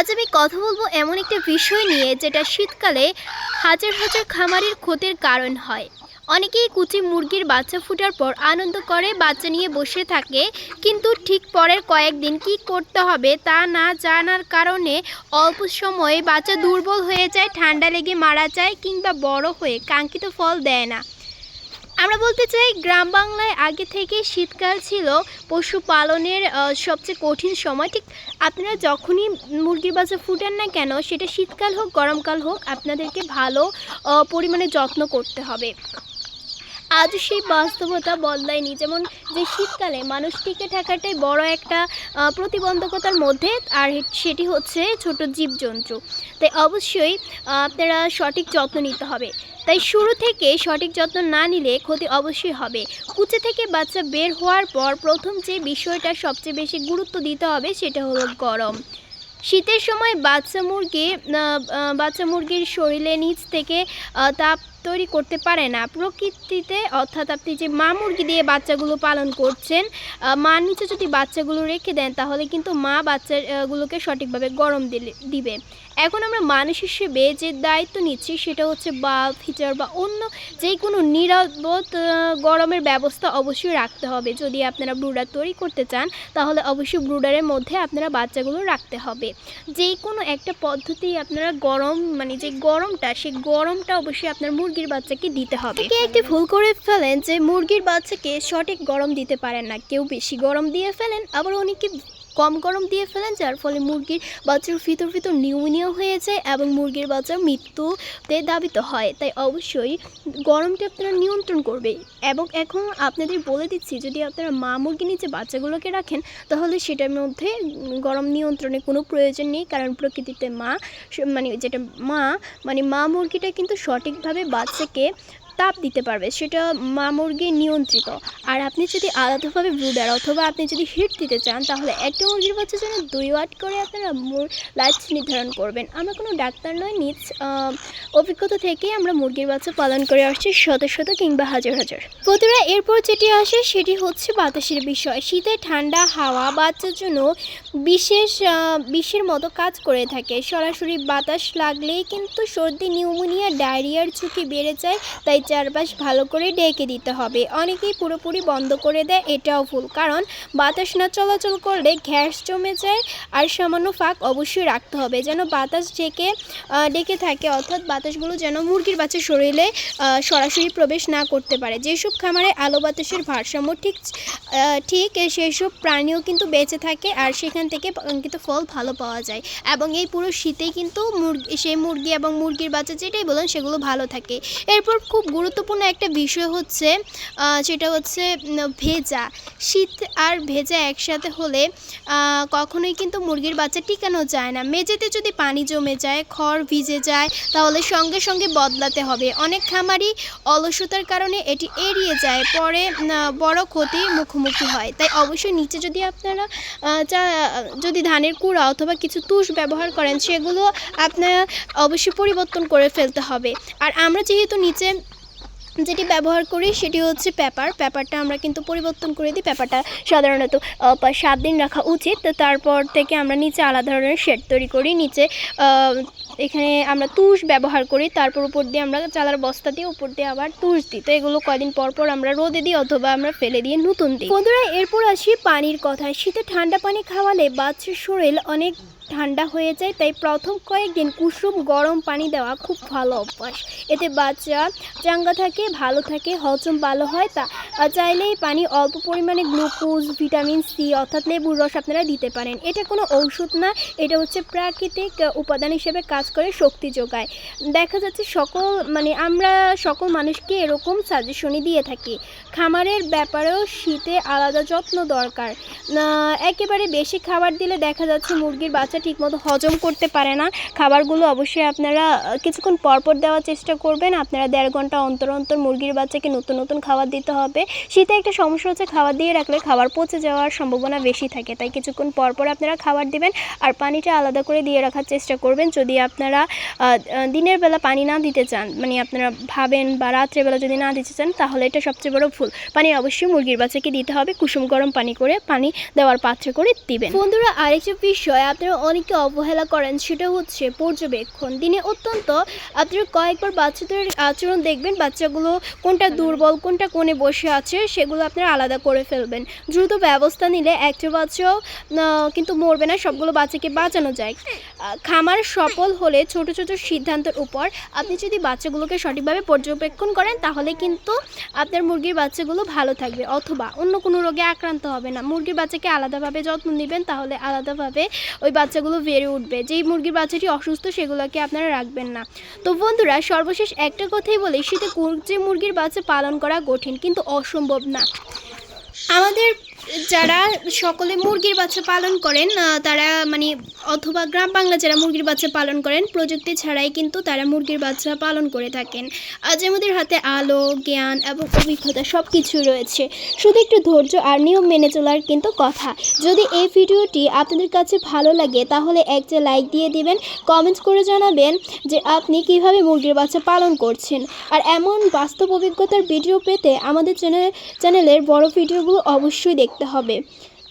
আজ আমি কথা বলব এমন একটা বিষয় নিয়ে যেটা শীতকালে হাজার হাজার খামারের ক্ষতির কারণ হয়। অনেকেই কুচি মুরগির বাচ্চা ফোটার পর আনন্দ করে, বাচ্চা নিয়ে বসে থাকে, কিন্তু ঠিক পরের কয়েকদিন কি করতে হবে তা না জানার কারণে অল্প সময়ে বাচ্চা দুর্বল হয়ে যায়, ঠান্ডা লেগে মারা যায় কিংবা বড় হয়ে কাঙ্ক্ষিত ফল দেয় না। আমরা বলতে চাই, গ্রাম বাংলায় আগে থেকে শীতকাল ছিল পশুপালনের সবচেয়ে কঠিন সময়। ঠিক আপনারা যখনই মুরগির বাচ্চা ফুটান না কেন, সেটা শীতকাল হোক, গরমকাল হোক, আপনাদেরকে ভালো পরিমাণে যত্ন করতে হবে। আজ সেই বাস্তবতা বদলায়নি। যেমন যে শীতকালে মানুষ টিকে থাকাটাই বড় একটা প্রতিবন্ধকতার মধ্যে, আর সেটি হচ্ছে ছোট জীবজন্তু। তাই অবশ্যই আপনারা সঠিক যত্ন নিতে হবে। তাই শুরু থেকে সঠিক যত্ন না নিলে ক্ষতি অবশ্যই হবে। কুচে থেকে বাচ্চা বের হওয়ার পর প্রথম যে বিষয়টা সবচেয়ে বেশি গুরুত্ব দিতে হবে সেটা হলো গরম। শীতের সময় বাচ্চা মুরগি বাচ্চা মুরগির শরীরে নিচ থেকে তাপ তৈরি করতে পারে না। প্রকৃতিতে, অর্থাৎ আপনি যে মা মুরগি দিয়ে বাচ্চাগুলো পালন করছেন মা নিচে যদি বাচ্চাগুলো রেখে দেন, তাহলে কিন্তু মা বাচ্চাগুলোকে সঠিকভাবে গরম দিলে, দিবে। এখন আমরা মানুষ হিসেবে যে দায়িত্ব নিচ্ছি সেটা হচ্ছে বাল্ব হিটার বা অন্য যে কোনো নিরাপদ গরমের ব্যবস্থা অবশ্যই রাখতে হবে। যদি আপনারা ব্রুডার তৈরি করতে চান, তাহলে অবশ্যই ব্রুডারের মধ্যে আপনারা বাচ্চাগুলো রাখতে হবে। যে কোনো একটা পদ্ধতি আপনারা গরম মানে যে গরমটা, সেই গরমটা অবশ্যই আপনার মুরগির বাচ্চাকে দিতে হবে। কে একটি ভুল করে ফেলেন যে মুরগির বাচ্চাকে সঠিক গরম দিতে পারেন না। কেউ বেশি গরম দিয়ে ফেলেন, আবার অনেকে কম গরম দিয়ে ফেলেন, যার ফলে মুরগির বাচ্চার ভিতর ভিতর নিউমোনিয়া হয়ে যায় এবং মুরগির বাচ্চার মৃত্যুতে দাবিত হয়। তাই অবশ্যই গরমটা আপনারা নিয়ন্ত্রণ করবে এবং এখন আপনাদের বলে দিচ্ছি, যদি আপনারা মা মুরগি নিচে বাচ্চাগুলোকে রাখেন, তাহলে সেটার মধ্যে গরম নিয়ন্ত্রণের কোনো প্রয়োজন নেই, কারণ প্রকৃতিতে মা মানে যেটা মা মানে মা মুরগিটা কিন্তু সঠিকভাবে বাচ্চাকে তাপ দিতে পারবে, সেটা মা মুরগি নিয়ন্ত্রিত। আর আপনি যদি আলাদাভাবে ব্রুডার অথবা আপনি যদি হিট দিতে চান, তাহলে একটা মুরগির বাচ্চার জন্য দুই ওয়াট করে আপনারা লাইটস নির্ধারণ করবেন। আমরা কোনো ডাক্তার নয়, নিজ অভিজ্ঞতা থেকেই আমরা মুরগির বাচ্চা পালন করে আসছি শত শত কিংবা হাজার হাজার। বন্ধুরা, এরপর যেটি আসে, সেটি হচ্ছে বাতাসের বিষয়। শীতে ঠান্ডা হাওয়া বাচ্চার জন্য বিশেষ বিষের মতো কাজ করে থাকে। সরাসরি বাতাস লাগলেই কিন্তু সর্দি, নিউমোনিয়া, ডায়রিয়ার ঝুঁকি বেড়ে যায়, তাই চারপাশ ভালো করে ডেকে দিতে হবে। অনেকেই পুরোপুরি বন্ধ করে দেয়, এটাও ভুল। কারণ বাতাস না চলাচল করলে গ্যাস জমে যায় আর সামান্য ফাঁক অবশ্যই রাখতে হবে। যেন বাতাস ডেকে ডেকে থাকে, অর্থাৎ বাতাসগুলো যেন মুরগির বাচ্চা শরীরে সরাসরি প্রবেশ না করতে পারে। যেসব খামারে আলো বাতাসের ভারসাম্য ঠিক ঠিক, সেসব প্রাণীও কিন্তু বেঁচে থাকে আর সেখান থেকে কিন্তু ফল ভালো পাওয়া যায়। এবং এই পুরো শীতেই কিন্তু মুরগি, সেই মুরগি এবং মুরগির বাচ্চা যেটাই বলেন সেগুলো ভালো থাকে। এরপর খুব গুরুত্বপূর্ণ একটা বিষয় হচ্ছে সেটা হচ্ছে ভেজা। শীত আর ভেজা একসাথে হলে কখনোই কিন্তু মুরগির বাচ্চা টিকানো যায় না। মেঝেতে যদি পানি জমে যায়, খড় ভিজে যায়, তাহলে সঙ্গে সঙ্গে বদলাতে হবে। অনেক খামারই অলসতার কারণে এটি এড়িয়ে যায়, পরে বড় ক্ষতির মুখোমুখি হয়। তাই অবশ্যই নিচে যদি আপনারা চা, যদি ধানের কুড়া অথবা কিছু তুষ ব্যবহার করেন, সেগুলো আপনারা অবশ্যই পরিবর্তন করে ফেলতে হবে। আর আমরা যেহেতু নিচে যেটি ব্যবহার করি সেটি হচ্ছে পেপার। পেপারটা আমরা কিন্তু পরিবর্তন করে দিই। পেপারটা সাধারণত সাত দিন রাখা উচিত। তারপর থেকে আমরা নিচে আলাদা ধরনের শেড তৈরি করি। নিচে এখানে আমরা তুষ ব্যবহার করি। তারপর উপর দিয়ে আমরা চালার বস্তা দিয়ে উপর দিয়ে আবার তুষ দিই। তো এগুলো কয়দিন পর পর আমরা রোদে দিই অথবা আমরা ফেলে দিয়ে নতুন দিই। বন্ধুরা, এরপর আসি পানির কথায়। শীতে ঠান্ডা পানি খাওয়ালে বাচ্চার শরীর অনেক ঠান্ডা হয়ে যায়, তাই প্রথম কয়েকদিন কুসুম গরম পানি দেওয়া খুব ভালো অভ্যাস। এতে বাচ্চা চাঙ্গা থাকে, ভালো থাকে, হজম ভালো হয়, তা চাইলেই পানি অল্প পরিমাণে গ্লুকোজ, ভিটামিন সি অর্থাৎ লেবুর রস আপনারা দিতে পারেন। এটা কোনো ঔষধ না, এটা হচ্ছে প্রাকৃতিক উপাদান হিসেবে কাজ করে, শক্তি যোগায়। দেখা যাচ্ছে সকল মানে আমরা সকল মানুষকে এরকম সাজেশনই দিয়ে থাকি। খামারের ব্যাপারেও শীতে আলাদা যত্ন দরকার। একেবারে বেশি খাবার দিলে দেখা যাচ্ছে মুরগির বাচ্চা ঠিকমতো হজম করতে পারে না। খাবারগুলো অবশ্যই আপনারা কিছুক্ষণ পরপর দেওয়ার চেষ্টা করবেন। আপনারা দেড় ঘণ্টা অন্তর অন্তর মুরগির বাচ্চাকে নতুন নতুন খাবার দিতে হবে। শীতে একটা সমস্যা হচ্ছে খাবার দিয়ে রাখলে খাবার পচে যাওয়ার সম্ভাবনা বেশি থাকে। তাই কিছুক্ষণ পরপর আপনারা খাবার দিবেন আর পানিটা আলাদা করে দিয়ে রাখার চেষ্টা করবেন। যদি আপনারা দিনের বেলা পানি না দিতে চান মানে আপনারা ভাবেন বা রাত্রেবেলা যদি না দিতে চান, তাহলে এটা সবচেয়ে বড় কেয়ারফুল পানি অবশ্যই মুরগির বাচ্চাকে দিতে হবে। কুসুম গরম পানি করে পানি দেওয়ার পাত্রে করে দিবেন। বন্ধুরা, আরেকটা বিষয় আপনারা অনেকে অবহেলা করেন, সেটা হচ্ছে পর্যবেক্ষণ। দিনে অত্যন্ত আপনারা কয়েকবার বাচ্চাদের আচরণ দেখবেন, বাচ্চাগুলো কোনটা দুর্বল, কোনটা কোণে বসে আছে, সেগুলো আপনারা আলাদা করে ফেলবেন। দ্রুত ব্যবস্থা নিলে একটা বাচ্চাও কিন্তু মরবে না, সবগুলো বাচ্চাকে বাঁচানো যায়। খামার সফল হলে ছোট ছোট সিদ্ধান্তের উপর আপনি যদি বাচ্চাগুলোকে সঠিকভাবে পর্যবেক্ষণ করেন, তাহলে কিন্তু আপনার মুরগির বাচ্চাগুলো ভালো থাকবে অথবা অন্য কোনো রোগে আক্রান্ত হবে না। মুরগির বাচ্চাকে আলাদাভাবে যত্ন নেবেন, তাহলে আলাদাভাবে ওই বাচ্চাগুলো বেড়ে উঠবে। যেই মুরগির বাচ্চাটি অসুস্থ, সেগুলোকে আপনারা রাখবেন না। তো বন্ধুরা, সর্বশেষ একটা কথাই বলি, শীতে যে মুরগির বাচ্চা পালন করা কঠিন, কিন্তু অসম্ভব না। আমাদের যারা সকলে মুরগির বাচ্চা পালন করেন তারা মানে অথবা গ্রাম বাংলা যারা মুরগির বাচ্চা পালন করেন, প্রযুক্তি ছাড়াই কিন্তু তারা মুরগির বাচ্চা পালন করে থাকেন। আজ আমাদের হাতে আলো, জ্ঞান এবং অভিজ্ঞতা সব কিছু রয়েছে। শুধু একটু ধৈর্য আর নিয়ম মেনে চলার কিন্তু কথা। যদি এই ভিডিওটি আপনাদের কাছে ভালো লাগে, তাহলে একটা লাইক দিয়ে দিবেন কমেন্টস করে জানাবেন যে আপনি কীভাবে মুরগির বাচ্চা পালন করছেন। আর এমন বাস্তব অভিজ্ঞতার ভিডিও পেতে আমাদের চ্যানেল চ্যানেলের বড় ভিডিওগুলো অবশ্যই দেখতে হবে।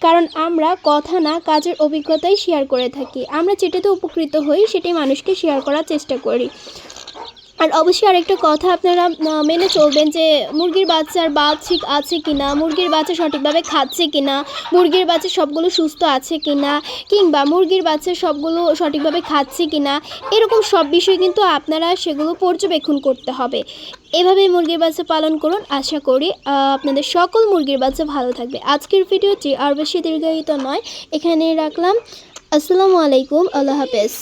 কারণ আমরা কথা না, কাজের অভিজ্ঞতাই শেয়ার করে থাকি। আমরা যেটাতে উপকৃত হই, সেটাই মানুষকে শেয়ার করার চেষ্টা করি। আর অবশ্যই আরেকটা কথা আপনারা মেনে চলবেন যে মুরগির বাচ্চার বাদ ঠিক আছে কি না মুরগির বাচ্চা সঠিকভাবে খাচ্ছে কিনা, মুরগির বাচ্চা সবগুলো সুস্থ আছে কিনা, কিংবা মুরগির বাচ্চা সবগুলো সঠিকভাবে খাচ্ছে কিনা, এরকম সব বিষয় কিন্তু আপনারা সেগুলো পর্যবেক্ষণ করতে হবে। এভাবে মুরগির বাচ্চা পালন করুন। আশা করি আপনাদের সকল মুরগির বাচ্চা ভালো থাকবে। আজকের ভিডিওটি আর বেশি দীর্ঘায়িত নয়। এখানে রাখলাম। আসসালামু আলাইকুম। আল্লাহ হাফেজ।